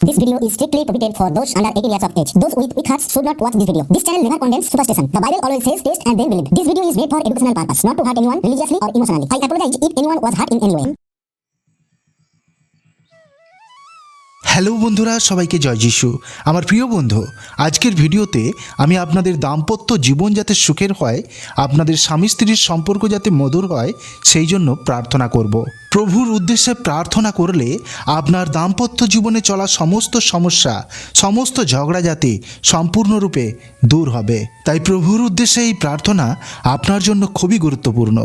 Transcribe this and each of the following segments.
This video is strictly prohibited for those under 18 years of age. Those with weak hearts should not watch this video. This channel never condemns superstition. The Bible always says taste and then believe. This video is made for educational purpose, not to hurt anyone religiously or emotionally. I apologize if anyone was hurt in any way. Hello বন্ধুরা সবাইকে জয় যিশু আমার প্রিয় বন্ধু আজকের ভিডিওতে আমি আপনাদের দাম্পত্য জীবন যাতে সুখের হয় আপনাদের স্বামী স্ত্রীর সম্পর্ক যাতে মধুর হয় সেই জন্য প্রার্থনা করব প্রভুর উদ্দেশ্যে প্রার্থনা করলে আপনার দাম্পত্য জীবনে চলা সমস্ত সমস্যা, সমস্ত ঝগড়া যাতে সম্পূর্ণরূপে দূর হবে। তাই প্রভুর উদ্দেশ্যে এই প্রার্থনা আপনার জন্য খুবই গুরুত্বপূর্ণ।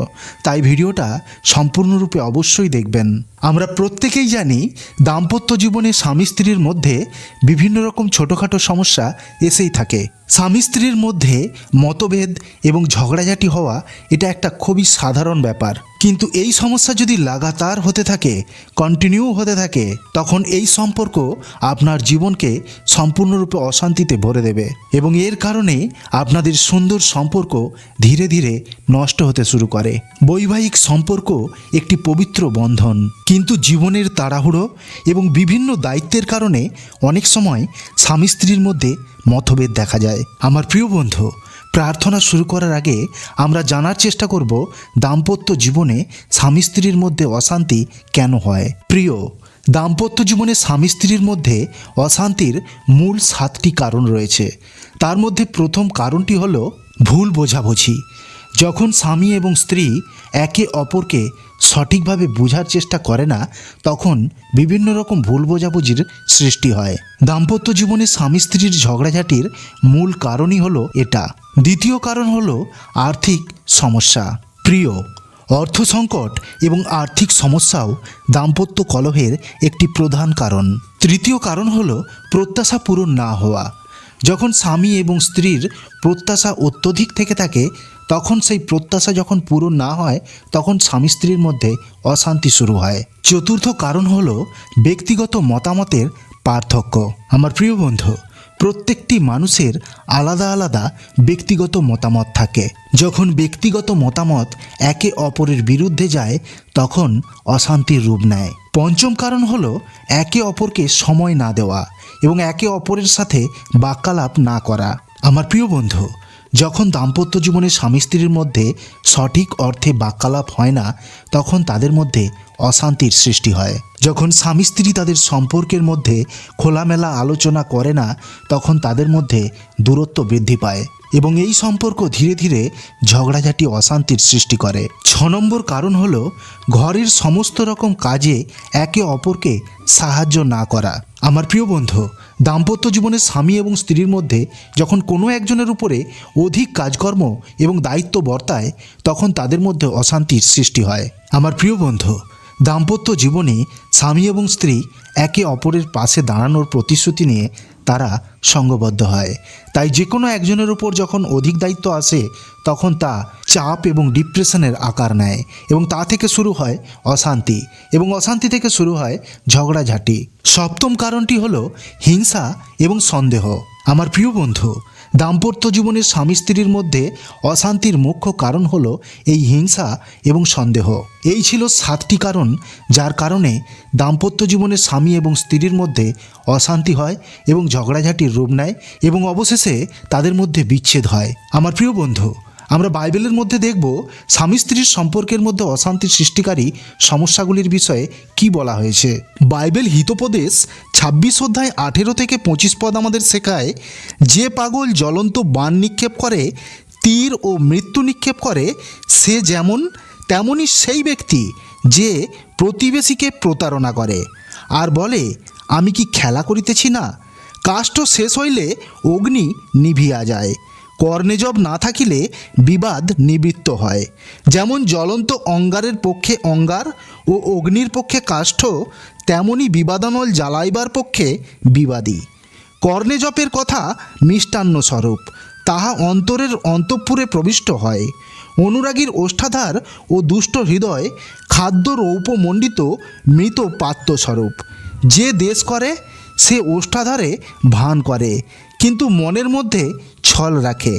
তাই ভিডিওটা সম্পূর্ণরূপে অবশ্যই দেখবেন। আমরা প্রত্যেকেই জানি দাম্পত্য জীবনে স্বামী স্ত্রীর মধ্যে বিভিন্ন রকম ছোটোখাটো সমস্যা এসেই থাকে। স্বামী স্ত্রীর মধ্যে মতভেদ এবং ঝগড়াঝাটি হওয়া এটা একটা খুবই সাধারণ ব্যাপার। কিন্তু এই সমস্যা যদি লাগাতার হতে থাকে কন্টিনিউ হতে থাকে, তখন এই সম্পর্ক আপনার জীবনকে সম্পূর্ণরূপে অশান্তিতে ভরে দেবে এবং এর কারণে আপনাদের সুন্দর সম্পর্ক ধীরে ধীরে নষ্ট হতে শুরু করে। বৈবাহিক সম্পর্ক একটি পবিত্র বন্ধন, কিন্তু জীবনের তাড়াহুড়ো এবং বিভিন্ন দায়িত্বের কারণে অনেক সময় স্বামী স্ত্রীর মধ্যে মতভেদ দেখা যায়। আমার প্রিয় বন্ধু প্রার্থনা শুরু করার আগে আমরা জানার চেষ্টা করব, দাম্পত্য জীবনে স্বামী স্ত্রীর মধ্যে অশান্তি কেন হয়? প্রিয়, দাম্পত্য জীবনে স্বামী স্ত্রীর মধ্যে অশান্তির মূল সাতটি কারণ রয়েছে। তার মধ্যে প্রথম কারণটি হলো ভুল বোঝাবুঝি। যখন স্বামী এবং স্ত্রী একে অপরকে সঠিকভাবে বোঝার চেষ্টা করে না, তখন বিভিন্ন রকম ভুল বোঝাবুঝির সৃষ্টি হয়। দাম্পত্য জীবনে স্বামী স্ত্রীর ঝগড়াঝাটির মূল কারণই হলো এটা। দ্বিতীয় কারণ হলো আর্থিক সমস্যা। প্রিয়, অর্থ সংকট এবং আর্থিক সমস্যাও দাম্পত্য কলহের একটি প্রধান কারণ। তৃতীয় কারণ হলো প্রত্যাশা পূরণ না হওয়া। যখন স্বামী এবং স্ত্রীর প্রত্যাশা অত্যধিক থেকে থাকে তখন সেই প্রত্যাশা যখন পূরণ না হয়, তখন স্বামী স্ত্রীর মধ্যে অশান্তি শুরু হয়। চতুর্থ কারণ হলো ব্যক্তিগত মতামতের পার্থক্য। আমার প্রিয় বন্ধু, প্রত্যেকটি মানুষের আলাদা আলাদা ব্যক্তিগত মতামত থাকে। যখন ব্যক্তিগত মতামত একে অপরের বিরুদ্ধে যায়, তখন অশান্তির রূপ নেয়। পঞ্চম কারণ হলো একে অপরকে সময় না দেওয়া এবং একে অপরের সাথে বাক্যালাপ না করা। আমার প্রিয় বন্ধু যখন দাম্পত্য জীবনে স্বামী স্ত্রীর মধ্যে সঠিক অর্থে বাক্যালাপ হয় না তখন তাদের মধ্যে অশান্তির সৃষ্টি হয়। যখন স্বামী স্ত্রী তাদের সম্পর্কের মধ্যে খোলামেলা আলোচনা করে না, তখন তাদের মধ্যে দূরত্ব বৃদ্ধি পায় এবং এই সম্পর্ক ধীরে ধীরে ঝগড়াঝাটি, অশান্তির সৃষ্টি করে। ছ নম্বর কারণ হলো ঘরের সমস্ত রকম কাজে একে অপরকে সাহায্য না করা। আমার প্রিয় বন্ধু, দাম্পত্য জীবনে স্বামী এবং স্ত্রীর মধ্যে যখন কোনো একজনের উপরে অধিক কাজকর্ম এবং দায়িত্ব বর্তায়, তখন তাদের মধ্যে অশান্তির সৃষ্টি হয়। আমার প্রিয় বন্ধু, দাম্পত্য জীবনে স্বামী এবং স্ত্রী একে অপরের পাশে দাঁড়ানোর প্রতিশ্রুতি নিয়ে তারা সঙ্গবদ্ধ হয়। তাই যে কোনো একজনের উপর যখন অধিক দায়িত্ব আসে, তখন তা চাপ এবং ডিপ্রেশনের আকার নেয় এবং তা থেকে শুরু হয় অশান্তি এবং অশান্তি থেকে শুরু হয় ঝগড়াঝাটি। সপ্তম কারণটি হলো হিংসা এবং সন্দেহ। আমার প্রিয় বন্ধু দাম্পত্য জীবনে স্বামী স্ত্রীর মধ্যে অশান্তির মুখ্য কারণ হলো এই হিংসা এবং সন্দেহ। এই ছিল সাতটি কারণ যার কারণে দাম্পত্য জীবনে স্বামী এবং স্ত্রীর মধ্যে অশান্তি হয় এবং ঝগড়াঝাটির রূপ নেয় এবং অবশেষে তাদের মধ্যে বিচ্ছেদ হয়। আমার প্রিয় বন্ধু আমরা বাইবেলের মধ্যে দেখব স্বামী স্ত্রীর সম্পর্কের মধ্যে অশান্তি সৃষ্টিকারী সমস্যাগুলির বিষয়ে কি বলা হয়েছে। বাইবেল হিতোপদেশ ছাব্বিশ অধ্যায় আঠেরো থেকে পঁচিশ পদ আমাদের শেখায়, যে পাগল জ্বলন্ত বান নিক্ষেপ করে, তীর ও মৃত্যু নিক্ষেপ করে, সে যেমন তেমনই সেই ব্যক্তি যে প্রতিবেশীকে প্রতারণা করে। আর বলে, আমি কি খেলা করিতেছি না? কাষ্ঠ শেষ হইলে অগ্নি নিভিয়া যায়। কর্ণেজব না থাকিলে বিবাদ নিবৃত্ত হয়। যেমন জ্বলন্ত অঙ্গারের পক্ষে অঙ্গার ও অগ্নির পক্ষে কাষ্ঠ, তেমনি বিবাদানল জ্বালাইবার পক্ষে বিবাদী। কর্ণেজপের কথা মিষ্টান্ন স্বরূপ, তাহা অন্তরের অন্তঃপুরে প্রবিষ্ট হয়। অনুরাগীর ওষ্ঠাধার ও দুষ্ট হৃদয় খাদ্য রৌপমণ্ডিত মৃত পাত্রস্বরূপ। যে দেশ করে, সে ওষ্ঠাধারে ভান করে। কিন্তু মনের মধ্যে ছল রাখে।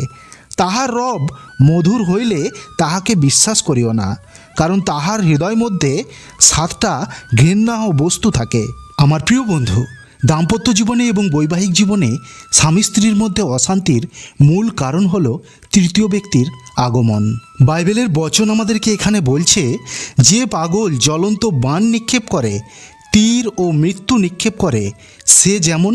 তাহার রব মধুর হইলে তাহাকে বিশ্বাস করিও না, কারণ তাহার হৃদয় মধ্যে সাতটা ঘৃণাহ বস্তু থাকে। আমার প্রিয় বন্ধু, দাম্পত্য জীবনে এবং বৈবাহিক জীবনে স্বামী স্ত্রীর মধ্যে অশান্তির মূল কারণ হল তৃতীয় ব্যক্তির আগমন। বাইবেলের বচন আমাদেরকে এখানে বলছে, যে পাগল জ্বলন্ত বান নিক্ষেপ করে, তীর ও মৃত্যু নিক্ষেপ করে, সে যেমন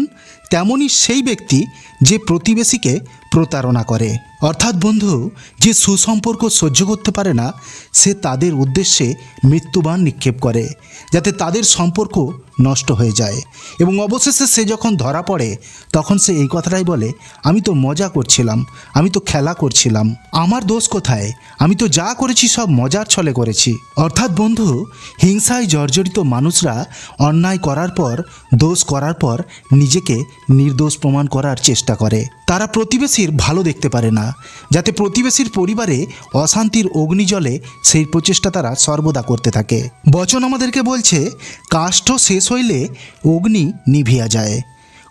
তেমনই সেই ব্যক্তি যে প্রতিবেশীকে প্রতারণা করে। অর্থাৎ বন্ধু, যে সুসম্পর্ক সহ্য করতে পারে না, সে তাদের উদ্দেশ্যে মৃত্যুবান নিক্ষেপ করে, যাতে তাদের সম্পর্ক নষ্ট হয়ে যায়। এবং অবশেষে সে যখন ধরা পড়ে, তখন সে এই কথাটাই বলে, আমি তো মজা করছিলাম, আমি তো খেলা করছিলাম, আমার দোষ কোথায়? আমি তো যা করেছি সব মজার ছলে করেছি। অর্থাৎ বন্ধু, হিংসায় জর্জরিত মানুষরা অন্যায় করার পর, দোষ করার পর নিজেকে নির্দোষ প্রমাণ করার চেষ্টা করে। তারা প্রতিবেশীর ভালো দেখতে পারে না, যাতে প্রতিবেশীর পরিবারে অশান্তির অগ্নিজলে সেই প্রচেষ্টা তারা সর্বদা করতে থাকে। বচন আমাদেরকে বলছে, কাষ্ঠ শেষ হইলে অগ্নি নিভিয়া যায়।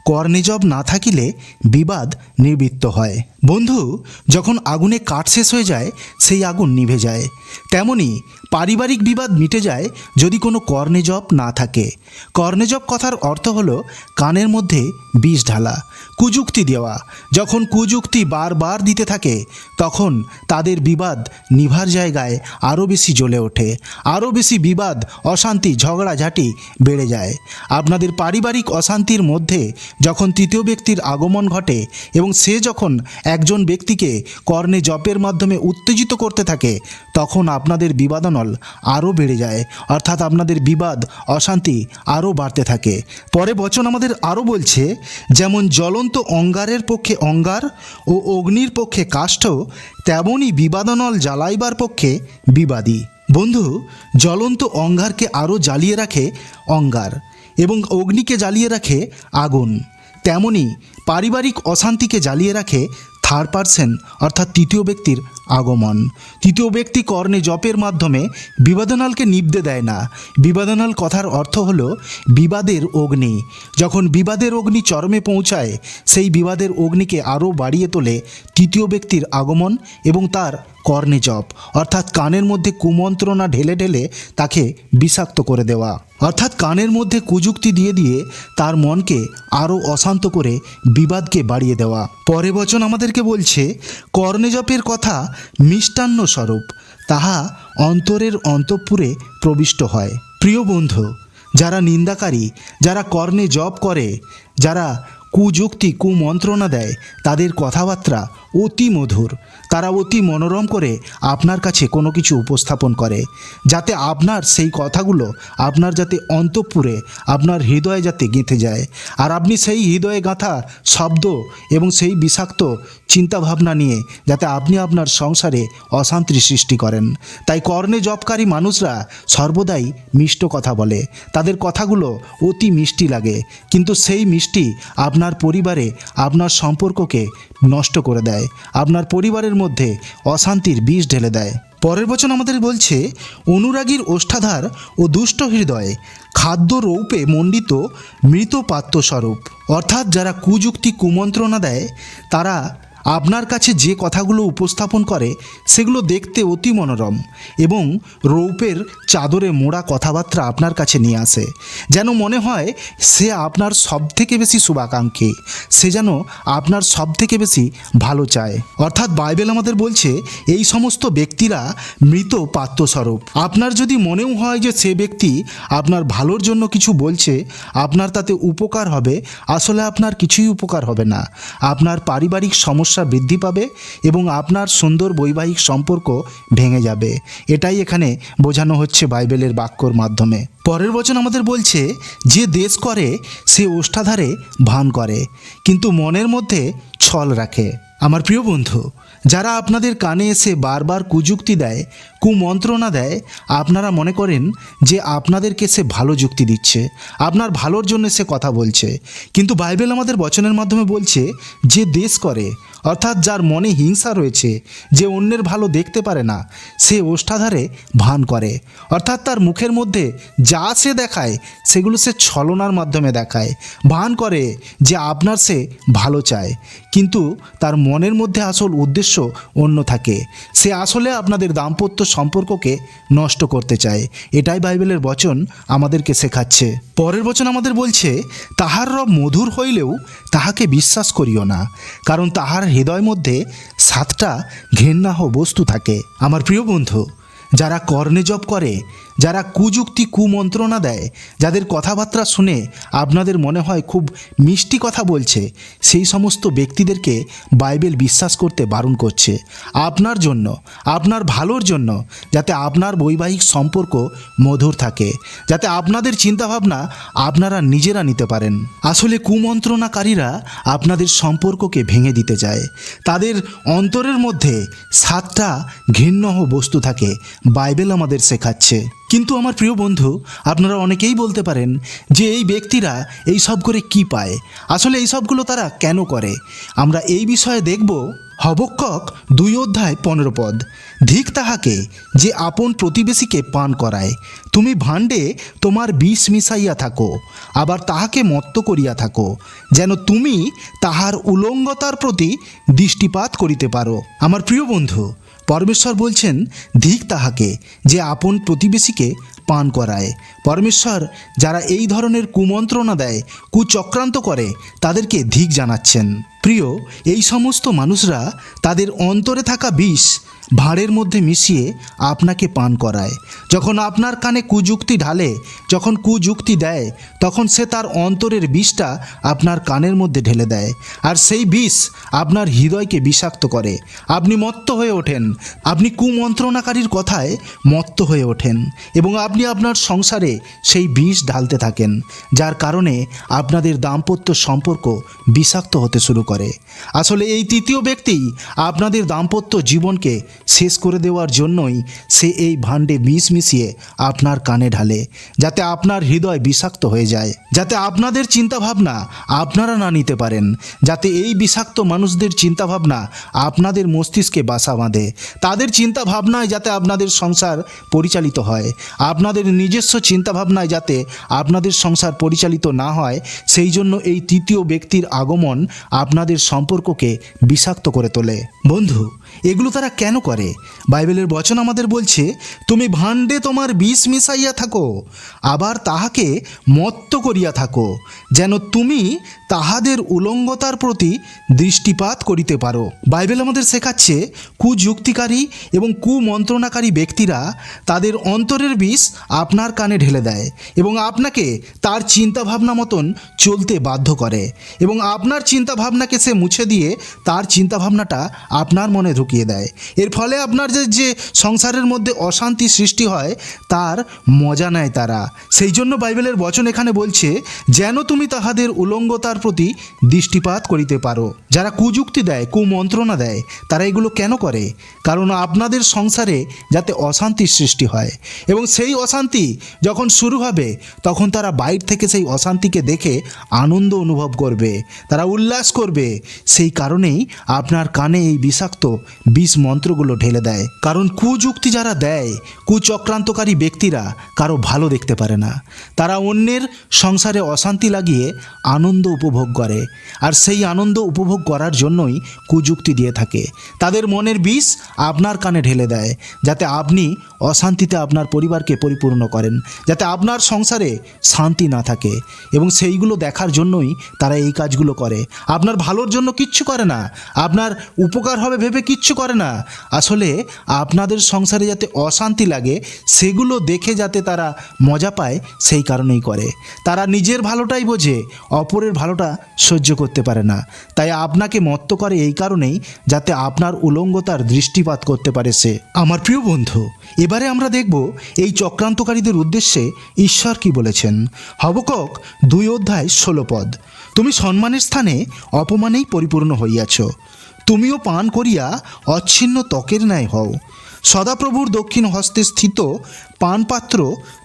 কর্ণেজব না থাকিলে বিবাদ নিবৃত্ত হয়। বন্ধু, যখন আগুনে কাঠ শেষ হয়ে যায়, সেই আগুন নিভে যায়। তেমনি পারিবারিক বিবাদ মিটে যায় যদি কোনো কর্ণেজব না থাকে। কর্ণেজপ কথার অর্থ হলো কানের মধ্যে বিষ ঢালা, কুযুক্তি দেওয়া। যখন কুযুক্তি বারবার দিতে থাকে, তখন তাদের বিবাদ নিভার জায়গায় আরও বেশি জ্বলে ওঠে। আরও বেশি বিবাদ, অশান্তি, ঝগড়াঝাটি বেড়ে যায়। আপনাদের পারিবারিক অশান্তির মধ্যে যখন তৃতীয় ব্যক্তির আগমন ঘটে এবং সে যখন একজন ব্যক্তিকে কর্ণে জপের মাধ্যমে উত্তেজিত করতে থাকে, তখন আপনাদের বিবাদনল আরও বেড়ে যায়। অর্থাৎ আপনাদের বিবাদ, অশান্তি আরও বাড়তে থাকে। পরে বচন আমাদের আরও বলছে, যেমন জ্বলন্ত অঙ্গারের পক্ষে অঙ্গার ও অগ্নির পক্ষে কাষ্ঠ তেমনই বিবাদনল জ্বালাইবার পক্ষে বিবাদী। বন্ধু, জ্বলন্ত অঙ্গারকে আরও জ্বালিয়ে রাখে অঙ্গার এবং অগ্নিকে জ্বালিয়ে রাখে আগুন। তেমনি পারিবারিক অশান্তিকে জ্বালিয়ে রাখে থার্ড পার্সন অর্থাৎ তৃতীয় ব্যক্তির আগমন। তৃতীয় ব্যক্তি কর্ণে জপের মাধ্যমে বিবাদনালকে নিবদে দেয় না। বিবাদনাল কথার অর্থ হলো বিবাদের অগ্নি। যখন বিবাদের অগ্নি চরমে পৌঁছায়, সেই বিবাদের অগ্নিকে আরও বাড়িয়ে তোলে তৃতীয় ব্যক্তির আগমন এবং তার কর্ণে জপ, অর্থাৎ কানের মধ্যে কুমন্ত্রণা ঢেলে ঢেলে তাকে বিষাক্ত করে দেওয়া। অর্থাৎ কানের মধ্যে কুযুক্তি দিয়ে দিয়ে তার মনকে আরও অশান্ত করে বিবাদকে বাড়িয়ে দেওয়া। পরে বচন আমাদেরকে বলছে, কর্ণেজপের কথা মিষ্টান্ন স্বরূপ, তাহা অন্তরের অন্তঃপুরে প্রবিষ্ট হয়। প্রিয় বন্ধু, যারা নিন্দাকারী, যারা কর্ণে জপ করে, যারা কুযুক্তি, কুমন্ত্রণা দেয়, তাদের কথাবার্তা অতি মধুর। তারা অতি মনোরম করে আপনার কাছে কোনো কিছু উপস্থাপন করে, যাতে আপনার সেই কথাগুলো আপনার যাতে অন্তঃপুরে, আপনার হৃদয়ে যাতে গেঁথে যায়। আর আপনি সেই হৃদয়ে গাঁথা শব্দ এবং সেই বিষাক্ত চিন্তাভাবনা নিয়ে যাতে আপনি আপনার সংসারে অশান্তির সৃষ্টি করেন। তাই কর্ণে জপকারী মানুষরা সর্বদাই মিষ্ট কথা বলে। তাদের কথাগুলো অতি মিষ্টি লাগে। কিন্তু সেই মিষ্টি আপনার পরিবারে, আপনার সম্পর্ককে নষ্ট করে দেয়। আপনার পরিবারের মধ্যে অশান্তির বিষ ঢেলে দেয়। পরের বচন আমাদের বলছে, অনুরাগীর ওষ্ঠাধার ও দুষ্ট হৃদয়ে খাদ্য রৌপে মণ্ডিত মৃত পাত্রস্বরূপ অর্থাৎ যারা কুযুক্তি কুমন্ত্রণা দেয়, তারা আপনার কাছে যে কথাগুলো উপস্থাপন করে, সেগুলো দেখতে অতি মনোরম এবং রৌপের চাদরে মোড়া কথাবার্তা আপনার কাছে নিয়ে আসে। যেন মনে হয় সে আপনার সব থেকে বেশি শুভাকাঙ্ক্ষী, সে যেন আপনার সব থেকে বেশি ভালো চায়। অর্থাৎ বাইবেল আমাদের বলছে, এই সমস্ত ব্যক্তিরা মৃত পাত্রস্বরূপ। আপনার যদি মনেও হয় যে সে ব্যক্তি আপনার ভালোর জন্য কিছু বলছে, আপনার তাতে উপকার হবে। আসলে আপনার কিছুই উপকার হবে না। আপনার পারিবারিক সমস্যা বৃদ্ধি পাবে এবং আপনার সুন্দর বৈবাহিক সম্পর্ক ভেঙে যাবে। এটাই এখানে বোঝানো হচ্ছে বাইবেলের বাক্যর মাধ্যমে। পরের বচন আমাদের বলছে, যে দেশ করে, সে ওষ্ঠাধারে ভান করে, কিন্তু মনের মধ্যে ছল রাখে। আমার প্রিয় বন্ধু যারা আপনাদের কানে এসে বারবার কুযুক্তি দেয়, কুমন্ত্রণা দেয়, আপনারা মনে করেন যে আপনাদেরকে সে ভালো যুক্তি দিচ্ছে, আপনার ভালোর জন্য সে কথা বলছে। কিন্তু বাইবেল আমাদের বচনের মাধ্যমে বলছে যে দেশ করে, অর্থাৎ যার মনে হিংসা রয়েছে, যে অন্যের ভালো দেখতে পারে না, সে ওষ্ঠাধারে ভান করে। অর্থাৎ তার মুখের মধ্যে যা সে দেখায়, সেগুলো সে ছলনার মাধ্যমে দেখায়, ভান করে যে আপনার সে ভালো চায়। কিন্তু তার মনের মধ্যে আসল উদ্দেশ্য অন্য থাকে। সে আসলে আপনাদের দাম্পত্য সম্পর্ককে নষ্ট করতে চায়। এটাই বাইবেলের বচন আমাদেরকে শেখাচ্ছে। পরের বচন আমাদের বলছে, তাহার রব মধুর হইলেও তাহাকে বিশ্বাস করিও না, কারণ তাহার হৃদয় মধ্যে সাতটা ঘেন্নাহ বস্তু থাকে। আমার প্রিয় বন্ধু, যারা কর্ণে জপ করে যারা কুযুক্তি কুমন্ত্রণা দেয়, যাদের কথাবার্তা শুনে আপনাদের মনে হয় খুব মিষ্টি কথা বলছে, সেই সমস্ত ব্যক্তিদেরকে বাইবেল বিশ্বাস করতে বারণ করছে। আপনার জন্য, আপনার ভালোর জন্য, যাতে আপনার বৈবাহিক সম্পর্ক মধুর থাকে, যাতে আপনাদের চিন্তাভাবনা আপনারা নিজেরা নিতে পারেন। আসলে কুমন্ত্রণাকারীরা আপনাদের সম্পর্ককে ভেঙে দিতে চায়। তাদের অন্তরের মধ্যে সাতটা ঘৃণ্যহ বস্তু থাকে, বাইবেল আমাদের শেখাচ্ছে। কিন্তু আমার প্রিয় বন্ধু, আপনারা অনেকেই বলতে পারেন যে এই ব্যক্তিরা এই সব করে কি পায়? আসলে এই সবগুলো তারা কেন করে? আমরা এই বিষয়ে দেখব হবক্কক দুই অধ্যায় পনেরো পদ। ধিক তাহাকে যে আপন প্রতিবেশীকে পান করায়। তুমি ভাণ্ডে তোমার বিষ মিশাইয়া থাকো, আবার তাহাকে মত্ত করিয়া থাকো, যেন তুমি তাহার উলঙ্গতার প্রতি দৃষ্টিপাত করিতে পারো। আমার প্রিয় বন্ধু পরমেশ্বর বলছেন, ধিক তাহাকে যে আপন প্রতিবেশীকে পান করায়। পরমেশ্বর যারা এই ধরনের কুমন্ত্রণা দেয়, কুচক্রান্ত করে, তাদেরকে ধিক জানাচ্ছেন। প্রিয়, এই সমস্ত মানুষরা তাদের অন্তরে থাকা বিষ ভাঁড়ের মধ্যে মিশিয়ে আপনাকে পান করায়। যখন আপনার কানে কুযুক্তি ঢালে, যখন কুযুক্তি দেয়, তখন সে তার অন্তরের বিষটা আপনার কানের মধ্যে ঢেলে দেয় আর সেই বিষ আপনার হৃদয়কে বিষাক্ত করে। আপনি মত্ত হয়ে ওঠেন। আপনি কুমন্ত্রণাকারীর কথায় মত্ত হয়ে ওঠেন এবং আপনি আপনার সংসারে সেই বিষ ঢালতে থাকেন, যার কারণে আপনাদের দাম্পত্য সম্পর্ক বিষাক্ত হতে শুরু করে। আসলে এই তৃতীয় ব্যক্তি আপনাদের দাম্পত্য জীবনকে শেষ করে দেওয়ার জন্যই সে এই ভাণ্ডে বিষ মিশিয়ে আপনার কানে ঢালে, যাতে আপনার হৃদয় বিষাক্ত হয়ে যায়, যাতে আপনাদের চিন্তাভাবনা আপনারা না নিতে পারেন, যাতে এই বিষাক্ত মানুষদের চিন্তাভাবনা আপনাদের মস্তিষ্কে বাসা বাঁধে। তাদের চিন্তাভাবনায় যাতে আপনাদের সংসার পরিচালিত হয়, আপনাদের নিজস্ব চিন্তাভাবনায় যাতে আপনাদের সংসার পরিচালিত না হয়, সেই জন্য এই তৃতীয় ব্যক্তির আগমন আপনাদের সম্পর্ককে বিষাক্ত করে তোলে। বন্ধু এগুলো তারা কেন করে? বাইবেলের বচন আমাদের বলছে, তুমি ভাণ্ডে তোমার বিষ মিশাইয়া থাকো, আবার তাহাকে মত্ত করিয়া থাকো, যেন তুমি তাহাদের উলঙ্গতার প্রতি দৃষ্টিপাত করিতে পারো। বাইবেল আমাদের শেখাচ্ছে, কুযুক্তিকারী এবং কুমন্ত্রণাকারী ব্যক্তিরা তাদের অন্তরের বিষ আপনার কানে ঢেলে দেয় এবং আপনাকে তার চিন্তাভাবনা মতন চলতে বাধ্য করে এবং আপনার চিন্তাভাবনাকে সে মুছে দিয়ে তার চিন্তাভাবনাটা আপনার মনে ঢুকিয়ে দেয়। এর ফলে আপনার যে যে সংসারের মধ্যে অশান্তি সৃষ্টি হয়, তার মজা নেয় তারা। সেই জন্য বাইবেলের বচন এখানে বলছে, যেন তুমি তাহাদের উলঙ্গতার প্রতি দৃষ্টিপাত করিতে পারো। যারা কুযুক্তি দেয়, কুমন্ত্রণা দেয়, তারা এগুলো কেন করে? কারণ আপনাদের সংসারে যাতে অশান্তির সৃষ্টি হয়। এবং সেই অশান্তি যখন শুরু হবে, তখন তারা বাইর থেকে সেই অশান্তিকে দেখে আনন্দ অনুভব করবে। তারা উল্লাস করবে। সেই কারণেই আপনার কানে এই বিষাক্ত বিষ মন্ত্রগুলো ঢেলে দেয়। কারণ কুযুক্তি যারা দেয়, কুচক্রান্তকারী ব্যক্তিরা কারও ভালো দেখতে পারে না। তারা অন্যের সংসারে অশান্তি লাগিয়ে আনন্দ উপভোগ করে। আর সেই আনন্দ উপভোগ করার জন্যই কুযুক্তি দিয়ে থাকে। তাদের মনের বিষ আপনার কানে ঢেলে দেয়, যাতে আপনি অশান্তিতে আপনার পরিবারকে পরিপূর্ণ করেন, যাতে আপনার সংসারে শান্তি না থাকে। এবং সেইগুলো দেখার জন্যই তারা এই কাজগুলো করে। আপনার ভালোর জন্য কিচ্ছু করে না। আপনার উপকার হবে ভেবে কিচ্ছু করে না। আসলে আপনাদের সংসারে যাতে অশান্তি লাগে, সেগুলো দেখে যাতে তারা মজা পায়, সেই কারণেই করে। তারা নিজের ভালোটাই বোঝে, অপরের ভালোটা সহ্য করতে পারে না। তাই আপনাকে মত্ত করে এই কারণেই যাতে আপনার উলঙ্গতার দৃষ্টিপাত করতে পারে সে। আমার প্রিয় বন্ধু, এবারে আমরা দেখব এই চক্রান্তকারীদের উদ্দেশ্যে ঈশ্বর কি বলেছেন। হবকক দুই অধ্যায় ষোলো পদ, তুমি সম্মানের স্থানে অপমানেই পরিপূর্ণ হইয়াছ। তুমিও পান করিয়া অচ্ছিন্ন ত্বকের ন্যায় হও। সদাপ্রভুর দক্ষিণ হস্তে স্থিত পানপাত্র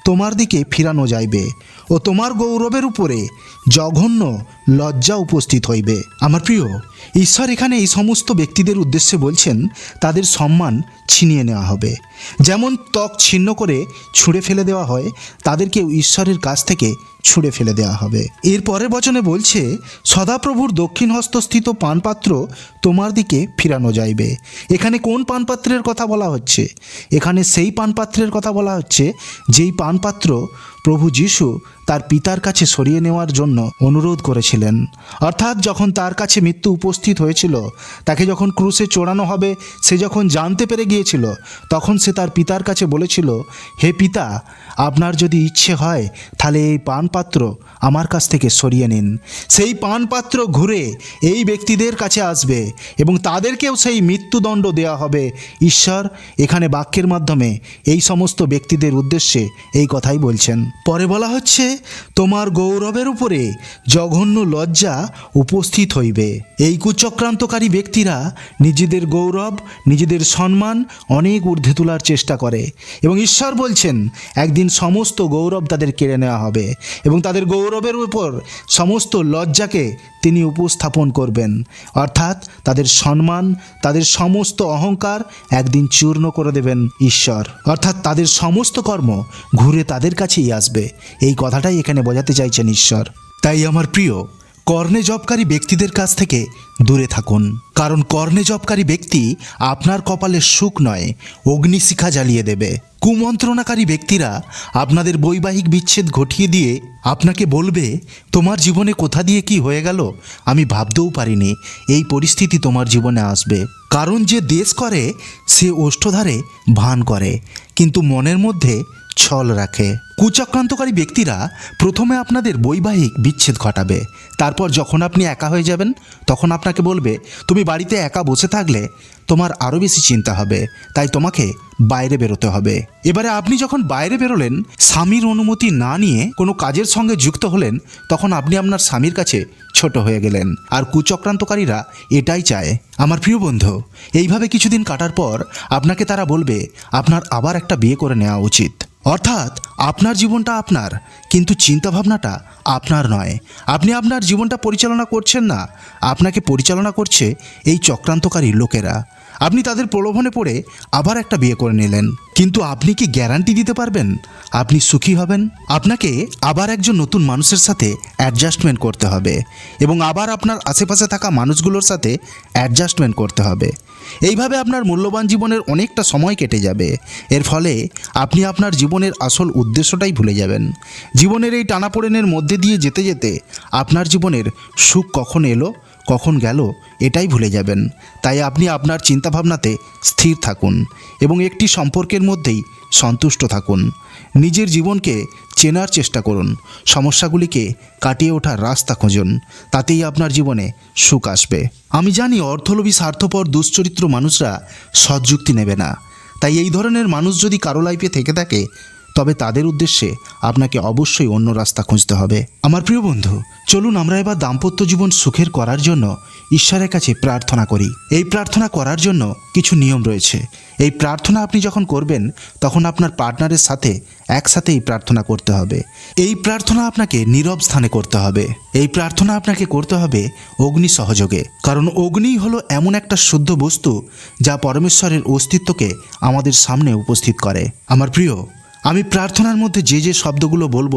তোমার দিকে ফিরানো যাইবে ও তোমার গৌরবের উপরে জঘন্য লজ্জা উপস্থিত হইবে। আমার প্রিয়, ঈশ্বর এখানে এই সমস্ত ব্যক্তিদের উদ্দেশ্যে বলছেন, তাদের সম্মান ছিনিয়ে নেওয়া হবে। যেমন ত্বক ছিন্ন করে ছুঁড়ে ফেলে দেওয়া হয়, তাদেরকেও ঈশ্বরের কাছ থেকে ছুঁড়ে ফেলে দেওয়া হবে। এর পরের বচনে বলছে, সদাপ্রভুর দক্ষিণ হস্তস্থিত পানপাত্র তোমার দিকে ফিরানো যাইবে। এখানে কোন পানপাত্রের কথা বলা হচ্ছে? এখানে সেই পানপাত্রের কথা বলা হচ্ছে, যেই পানপাত্র প্রভু যিশু তার পিতার কাছে সরিয়ে নেওয়ার জন্য অনুরোধ করেছিলেন। অর্থাৎ যখন তার কাছে মৃত্যু উপস্থিত হয়েছিল, তাকে যখন ক্রুশে চড়ানো হবে, সে যখন জানতে পেরে গিয়েছিল, তখন সে তার পিতার কাছে বলেছিল, হে পিতা, আপনার যদি ইচ্ছে হয়, তাহলে এই পানপাত্র আমার কাছ থেকে সরিয়ে নিন। সেই পানপাত্র ঘুরে এই ব্যক্তিদের কাছে আসবে এবং তাদেরকেও সেই মৃত্যুদণ্ড দেওয়া হবে। ঈশ্বর এখানে বাক্যের মাধ্যমে এই সমস্ত ব্যক্তিদের উদ্দেশ্যে এই কথাই বলছেন। পরে বলা হচ্ছে তোমার গৌরবের উপরে জঘন্য লজ্জা উপস্থিত হইবে। এই কুচক্রান্তকারী ব্যক্তিরা নিজেদের গৌরব, নিজেদের সম্মান অনেক ঊর্ধ্বে তোলার চেষ্টা করে এবং ঈশ্বর বলছেন, একদিন সমস্ত গৌরব তাদের কেড়ে নেওয়া হবে এবং তাদের গৌরবের উপর সমস্ত লজ্জাকে তিনি উপস্থাপন করবেন। অর্থাৎ তাদের সম্মান, তাদের সমস্ত অহংকার একদিন চূর্ণ করে দেবেন ঈশ্বর। অর্থাৎ তাদের সমস্ত কর্ম ঘুরে তাদের কাছেই আসবে। এই কথাটাই এখানে বোঝাতে চাইছেন ঈশ্বর। তাই আমার প্রিয়, কর্ণে জবকারী ব্যক্তিদের কাছ থেকে দূরে থাকুন। কারণ কর্ণে জবকারী ব্যক্তি আপনার কপালে সুখ নয়, অগ্নিশিখা জ্বালিয়ে দেবে। কুমন্ত্রণাকারী ব্যক্তিরা আপনাদের বৈবাহিক বিচ্ছেদ ঘটিয়ে দিয়ে আপনাকে বলবে, তোমার জীবনে কোথা দিয়ে কি হয়ে গেল? আমি ভাবতেও পারিনি, এই পরিস্থিতি তোমার জীবনে আসবে। কারণ যে দেশ করে, সে ওষ্ঠধারে ভান করে। কিন্তু মনের মধ্যে ছল রাখে। কুচক্রান্তকারী ব্যক্তিরা প্রথমে আপনাদের বৈবাহিক বিচ্ছেদ ঘটাবে। তারপর যখন আপনি একা হয়ে যাবেন, তখন আপনাকে বলবে, তুমি বাড়িতে একা বসে থাকলে তোমার আরও বেশি চিন্তা হবে, তাই তোমাকে বাইরে বেরোতে হবে। এবারে আপনি যখন বাইরে বেরোলেন, স্বামীর অনুমতি না নিয়ে কোনো কাজের সঙ্গে যুক্ত হলেন, তখন আপনি আপনার স্বামীর কাছে ছোট হয়ে গেলেন। আর কুচক্রান্তকারীরা এটাই চায়। আমার প্রিয় বন্ধু, এইভাবে কিছুদিন কাটার পর আপনাকে তারা বলবে, আপনার আবার একটা বিয়ে করে নেওয়া উচিত। অর্থাৎ আপনার জীবনটা আপনার, কিন্তু চিন্তাভাবনাটা আপনার নয়। আপনি আপনার জীবনটা পরিচালনা করছেন না। আপনাকে পরিচালনা করছে এই চক্রান্তকারী লোকেরা। আপনি তাদের প্রলোভনে পড়ে আবার একটা বিয়ে করে নিলেন। কিন্তু আপনি কি গ্যারান্টি দিতে পারবেন? আপনি সুখী হবেন? আপনাকে আবার একজন নতুন মানুষের সাথে অ্যাডজাস্টমেন্ট করতে হবে এবং আবার আপনার আশেপাশে থাকা মানুষগুলোর সাথে অ্যাডজাস্টমেন্ট করতে হবে। এইভাবে আপনার মূল্যবান জীবনের অনেকটা সময় কেটে যাবে। এর ফলে আপনি আপনার জীবনের আসল উদ্দেশ্যটাই ভুলে যাবেন। জীবনের এই টানাপোড়েনের মধ্যে দিয়ে যেতে যেতে আপনার জীবনের সুখ কখন এলো? কখন গেল এটাই ভুলে যাবেন। তাই আপনি আপনার চিন্তাভাবনাতে স্থির থাকুন এবং একটি সম্পর্কের মধ্যেই সন্তুষ্ট থাকুন। নিজের জীবনকে চেনার চেষ্টা করুন। সমস্যাগুলিকে কাটিয়ে ওঠার রাস্তা খুঁজুন। তাতেই আপনার জীবনে সুখ আসবে। আমি জানি অর্থলোভী স্বার্থপর দুশ্চরিত্র মানুষরা সৎযুক্তি নেবে না। তাই এই ধরনের মানুষ যদি কারও লাইফে থেকে থাকে তবে তাদের উদ্দেশ্যে আপনাকে অবশ্যই অন্য রাস্তা খুঁজতে হবে। আমার প্রিয় বন্ধু, চলুন আমরা এবার দাম্পত্য জীবন সুখের করার জন্য ঈশ্বরের কাছে প্রার্থনা করি। এই প্রার্থনা করার জন্য কিছু নিয়ম রয়েছে। এই প্রার্থনা আপনি যখন করবেন, তখন আপনার পার্টনারের সাথে একসাথেই প্রার্থনা করতে হবে। এই প্রার্থনা আপনাকে নীরব স্থানে করতে হবে। এই প্রার্থনা আপনাকে করতে হবে অগ্নি সহযোগে। কারণ অগ্নি হলো এমন একটা শুদ্ধ বস্তু যা পরমেশ্বরের অস্তিত্বকে আমাদের সামনে উপস্থিত করে। আমার প্রিয় আমি প্রার্থনার মধ্যে যে যে শব্দগুলো বলব,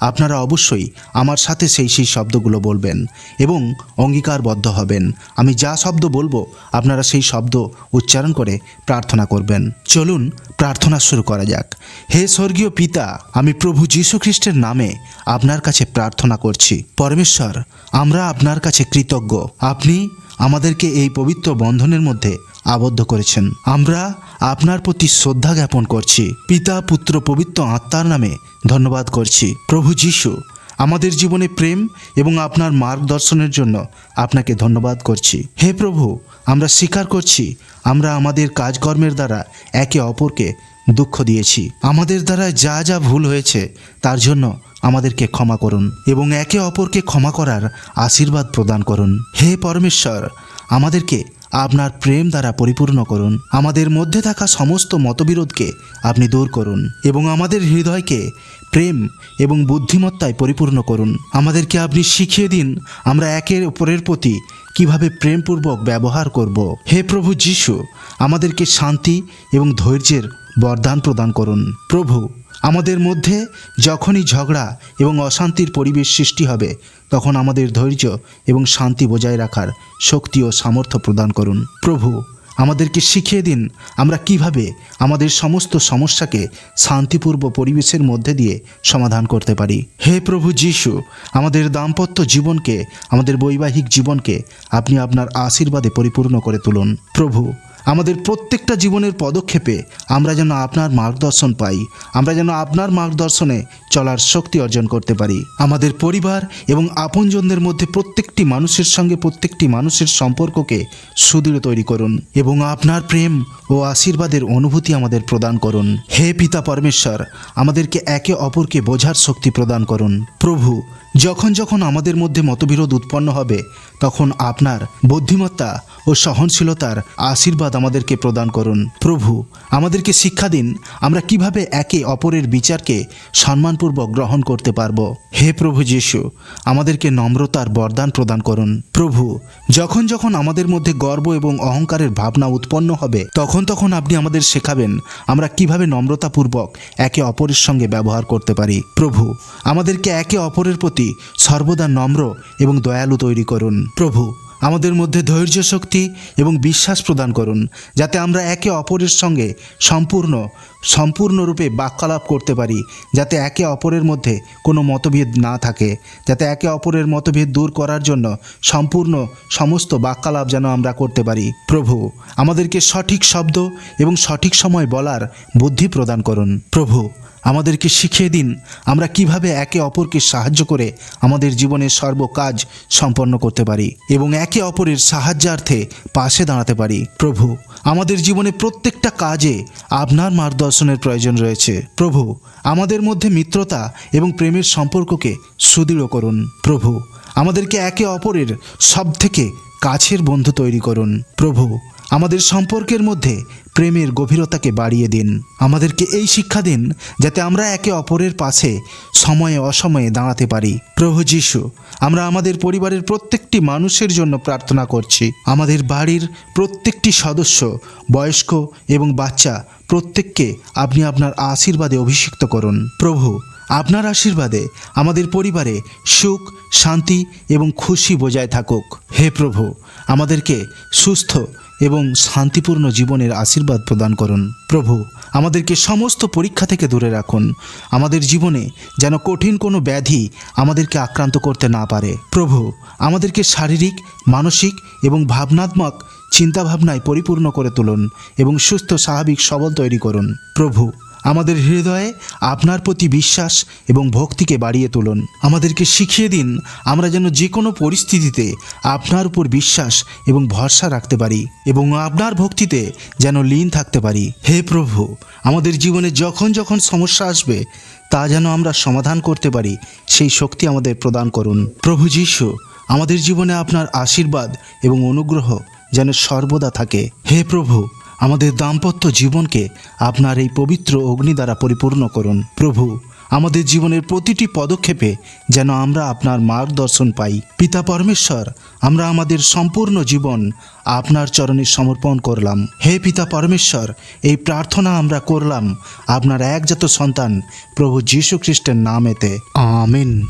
আপনারা অবশ্যই আমার সাথে সেই সেই শব্দগুলো বলবেন এবং অঙ্গীকারবদ্ধ হবেন। আমি যা শব্দ বলব, আপনারা সেই শব্দ উচ্চারণ করে প্রার্থনা করবেন। চলুন, প্রার্থনা শুরু করা যাক। হে স্বর্গীয় পিতা, আমি প্রভু খ্রিস্টের নামে আপনার কাছে প্রার্থনা করছি। পরমেশ্বর, আমরা আপনার কাছে কৃতজ্ঞ। আপনি আমাদেরকে এই পবিত্র বন্ধনের মধ্যে আবদ্ধ করেছেন। আমরা আপনার প্রতি শ্রদ্ধা জ্ঞাপন করছি। পিতা, পুত্র, পবিত্র আত্মার নামে ধন্যবাদ করছি। প্রভু যিশু, আমাদের জীবনে প্রেম এবং আপনার মার্গদর্শনের জন্য আপনাকে ধন্যবাদ করছি। হে প্রভু, আমরা স্বীকার করছি, আমরা আমাদের কাজকর্মের দ্বারা একে অপরকে দুঃখ দিয়েছি। আমাদের দ্বারা যা যা ভুল হয়েছে, তার জন্য আমাদেরকে ক্ষমা করুন এবং একে অপরকে ক্ষমা করার আশীর্বাদ প্রদান করুন। হে পরমেশ্বর, আমাদেরকে আপনার প্রেম দ্বারা পরিপূর্ণ করুন। আমাদের মধ্যে থাকা সমস্ত মতবিরোধকে আপনি দূর করুন এবং আমাদের হৃদয়কে প্রেম এবং বুদ্ধিমত্তায় পরিপূর্ণ করুন। আমাদেরকে আপনি শিখিয়ে দিন আমরা একের অপরের প্রতি কীভাবে প্রেমপূর্বক ব্যবহার করব। হে প্রভু যিশু, আমাদেরকে শান্তি এবং ধৈর্যের বরদান প্রদান করুন। প্রভু আমাদের মধ্যে যখনই ঝগড়া এবং অশান্তির পরিবেশ সৃষ্টি হবে, তখন আমাদের ধৈর্য এবং শান্তি বজায় রাখার শক্তি ও সামর্থ্য প্রদান করুন। প্রভু, আমাদেরকে শিখিয়ে দিন আমরা কীভাবে আমাদের সমস্ত সমস্যাকে শান্তিপূর্ব পরিবেশের মধ্যে দিয়ে সমাধান করতে পারি। হে প্রভু যিশু, আমাদের দাম্পত্য জীবনকে, আমাদের বৈবাহিক জীবনকে আপনি আপনার আশীর্বাদে পরিপূর্ণ করে তুলুন। প্রভু আমাদের প্রত্যেকটা জীবনের পদক্ষেপে আমরা যেন আপনার মার্গদর্শন পাই, আমরা যেন আপনার মার্গদর্শনে চলার শক্তি অর্জন করতে পারি। আমাদের পরিবার এবং আপনজনদের মধ্যে প্রত্যেকটি মানুষের সঙ্গে প্রত্যেকটি মানুষের সম্পর্ককে সুদৃঢ় তৈরি করুন এবং আপনার প্রেম ও আশীর্বাদের অনুভূতি আমাদের প্রদান করুন। হে পিতা পরমেশ্বর, আমাদেরকে একে অপরকে বোঝার শক্তি প্রদান করুন। প্রভু, যখন যখন আমাদের মধ্যে মতবিরোধ উৎপন্ন হবে, তখন আপনার বুদ্ধিমত্তা ও সহনশীলতার আশীর্বাদ আমাদেরকে প্রদান করুন। প্রভু, আমাদেরকে শিক্ষা দিন, আমরা কীভাবে একে অপরের বিচারকে সম্মানপূর্বক গ্রহণ করতে পারব। হে প্রভু যিশু, আমাদেরকে নম্রতার বরদান প্রদান করুন। প্রভু, যখন যখন আমাদের মধ্যে গর্ব এবং অহংকারের ভাবনা উৎপন্ন হবে, তখন তখন আপনি আমাদের শেখাবেন, আমরা কীভাবে নম্রতাপূর্বক একে অপরের সঙ্গে ব্যবহার করতে পারি। প্রভু, আমাদেরকে একে অপরের প্রতি সর্বদা নম্র এবং দয়ালু তৈরি করুন। প্রভু আমাদের মধ্যে ধৈর্য শক্তি এবং বিশ্বাস প্রদান করুন যাতে আমরা একে অপরের সঙ্গে সম্পূর্ণ সম্পূর্ণরূপে বাক্যালাপ করতে পারি, যাতে একে অপরের মধ্যে কোনো মতভেদ না থাকে, যাতে একে অপরের মতভেদ দূর করার জন্য সম্পূর্ণ সমস্ত বাক্যালাপ যেন আমরা করতে পারি। প্রভু, আমাদেরকে সঠিক শব্দ এবং সঠিক সময় বলার বুদ্ধি প্রদান করুন। প্রভু, আমাদেরকে শিখিয়ে দিন আমরা কীভাবে একে অপরকে সাহায্য করে আমাদের জীবনের সর্বকাজ সম্পন্ন করতে পারি এবং একে অপরের সাহায্যার্থে পাশে দাঁড়াতে পারি। প্রভু, আমাদের জীবনে প্রত্যেকটা কাজে আপনার মার্গদর্শনের প্রয়োজন রয়েছে। প্রভু, আমাদের মধ্যে মিত্রতা এবং প্রেমের সম্পর্ককে সুদৃঢ় করুন। প্রভু, আমাদেরকে একে অপরের সব থেকে কাছের বন্ধু তৈরি করুন। প্রভু, আমাদের সম্পর্কের মধ্যে প্রেমের গভীরতাকে বাড়িয়ে দিন। আমাদেরকে এই শিক্ষা দিন, যাতে আমরা একে অপরের পাশে সময়ে অসময়ে দাঁড়াতে পারি। প্রভু যিশু, আমরা আমাদের পরিবারের প্রত্যেকটি মানুষের জন্য প্রার্থনা করছি। আমাদের বাড়ির প্রত্যেকটি সদস্য, বয়স্ক এবং বাচ্চা, প্রত্যেককে আপনি আপনার আশীর্বাদে অভিষিক্ত করুন। প্রভু, আপনার আশীর্বাদে আমাদের পরিবারে সুখ, শান্তি এবং খুশি বজায় থাকুক। হে প্রভু, আমাদেরকে সুস্থ এবং শান্তিপূর্ণ জীবনের আশীর্বাদ প্রদান করুন। প্রভু, আমাদেরকে সমস্ত পরীক্ষা থেকে দূরে রাখুন। আমাদের জীবনে যেন কঠিন কোনো ব্যাধি আমাদেরকে আক্রান্ত করতে না পারে। প্রভু, আমাদেরকে শারীরিক, মানসিক এবং ভাবনাত্মক চিন্তাভাবনায় পরিপূর্ণ করে তুলুন এবং সুস্থ, স্বাভাবিক, সবল তৈরি করুন। প্রভু আমাদের হৃদয়ে আপনার প্রতি বিশ্বাস এবং ভক্তিকে বাড়িয়ে তুলুন। আমাদেরকে শিখিয়ে দিন আমরা যেন যে কোনো পরিস্থিতিতে আপনার উপর বিশ্বাস এবং ভরসা রাখতে পারি এবং আপনার ভক্তিতে যেন লীন থাকতে পারি। হে প্রভু, আমাদের জীবনে যখন যখন সমস্যা আসবে, তা যেন আমরা সমাধান করতে পারি, সেই শক্তি আমাদের প্রদান করুন। প্রভু যিশু, আমাদের জীবনে আপনার আশীর্বাদ এবং অনুগ্রহ যেন সর্বদা থাকে। হে প্রভু আমাদের দাম্পত্য জীবনকে আপনার এই পবিত্র অগ্নি দ্বারা পরিপূর্ণ করুন। প্রভু, আমাদের জীবনের প্রতিটি পদক্ষেপে যেন আমরা আপনার মার্গদর্শন পাই। পিতা পরমেশ্বর, আমরা আমাদের সম্পূর্ণ জীবন আপনার চরণে সমর্পণ করলাম। হে পিতা পরমেশ্বর, এই প্রার্থনা আমরা করলাম আপনার একজাত সন্তান প্রভু যীশু খ্রিস্টের নামেতে। আমিন।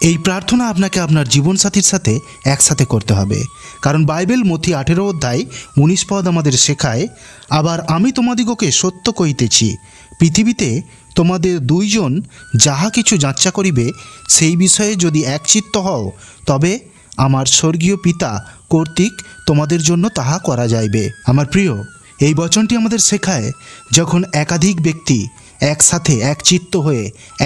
এই প্রার্থনা আপনাকে আপনার জীবনসাথীর সাথে একসাথে করতে হবে। কারণ বাইবেল মথি আঠেরো অধ্যায় উনিশ পদ আমাদের শেখায়, আবার আমি তোমাদিগকে সত্য কহিতেছি, পৃথিবীতে তোমাদের দুইজন যাহা কিছু যাচ্চা করিবে, সেই বিষয়ে যদি একচিত্ত হও, তবে আমার স্বর্গীয় পিতা কর্তৃক তোমাদের জন্য তাহা করা যাইবে। আমার প্রিয়, এই বচনটি আমাদের শেখায় যখন একাধিক ব্যক্তি একসাথে একচিত্ত হয়ে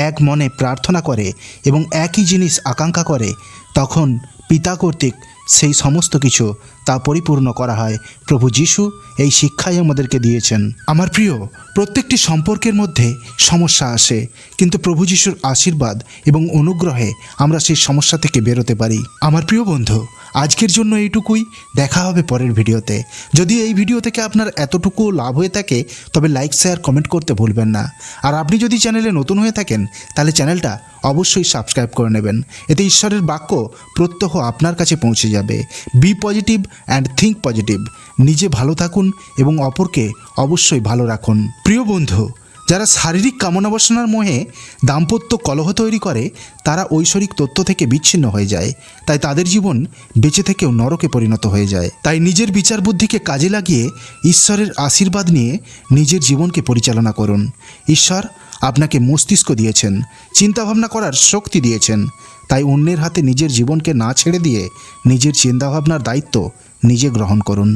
এক মনে প্রার্থনা করে এবং একই জিনিস আকাঙ্ক্ষা করে, তখন পিতা কর্তৃক সেই সমস্ত কিছু তা পরিপূর্ণ করা হয়। প্রভু যিশু এই শিক্ষাই আমাদেরকে দিয়েছেন। আমার প্রিয়, প্রত্যেকটি সম্পর্কের মধ্যে সমস্যা আসে, কিন্তু প্রভু যিশুর আশীর্বাদ এবং অনুগ্রহে আমরা সেই সমস্যা থেকে বেরোতে পারি। আমার প্রিয় বন্ধু, আজকের জন্য এইটুকুই। দেখা হবে পরের ভিডিওতে। যদি এই ভিডিও থেকে আপনার এতটুকু লাভ হয়ে থাকে, তবে লাইক, শেয়ার, কমেন্ট করতে ভুলবেন না। আর আপনি যদি চ্যানেলে নতুন হয়ে থাকেন, তাহলে চ্যানেলটা অবশ্যই সাবস্ক্রাইব করে নেবেন। এতে ঈশ্বরের বাক্য প্রত্যহ আপনার কাছে পৌঁছে যাবে। Be positive and think positive নিজে ভালো থাকুন এবং অপরকে অবশ্যই ভালো রাখুন। প্রিয় বন্ধু, যারা শারীরিক কামনা বাসনার মোহে দাম্পত্য কলহ তৈরি করে, তারা ঐশ্বরিক তত্ত্ব থেকে বিচ্ছিন্ন হয়ে যায়। তাই তাদের জীবন বেঁচে থেকেও নরকে পরিণত হয়ে যায়। তাই নিজের বিচার বুদ্ধিকে কাজে লাগিয়ে ঈশ্বরের আশীর্বাদ নিয়ে নিজের জীবনকে পরিচালনা করুন। ঈশ্বর আপনাকে মস্তিষ্ক দিয়েছেন, চিন্তাভাবনা করার শক্তি দিয়েছেন। তাই অন্যের হাতে নিজের জীবনকে না ছেড়ে দিয়ে নিজের চিন্তাভাবনার দায়িত্ব নিজে গ্রহণ করুন।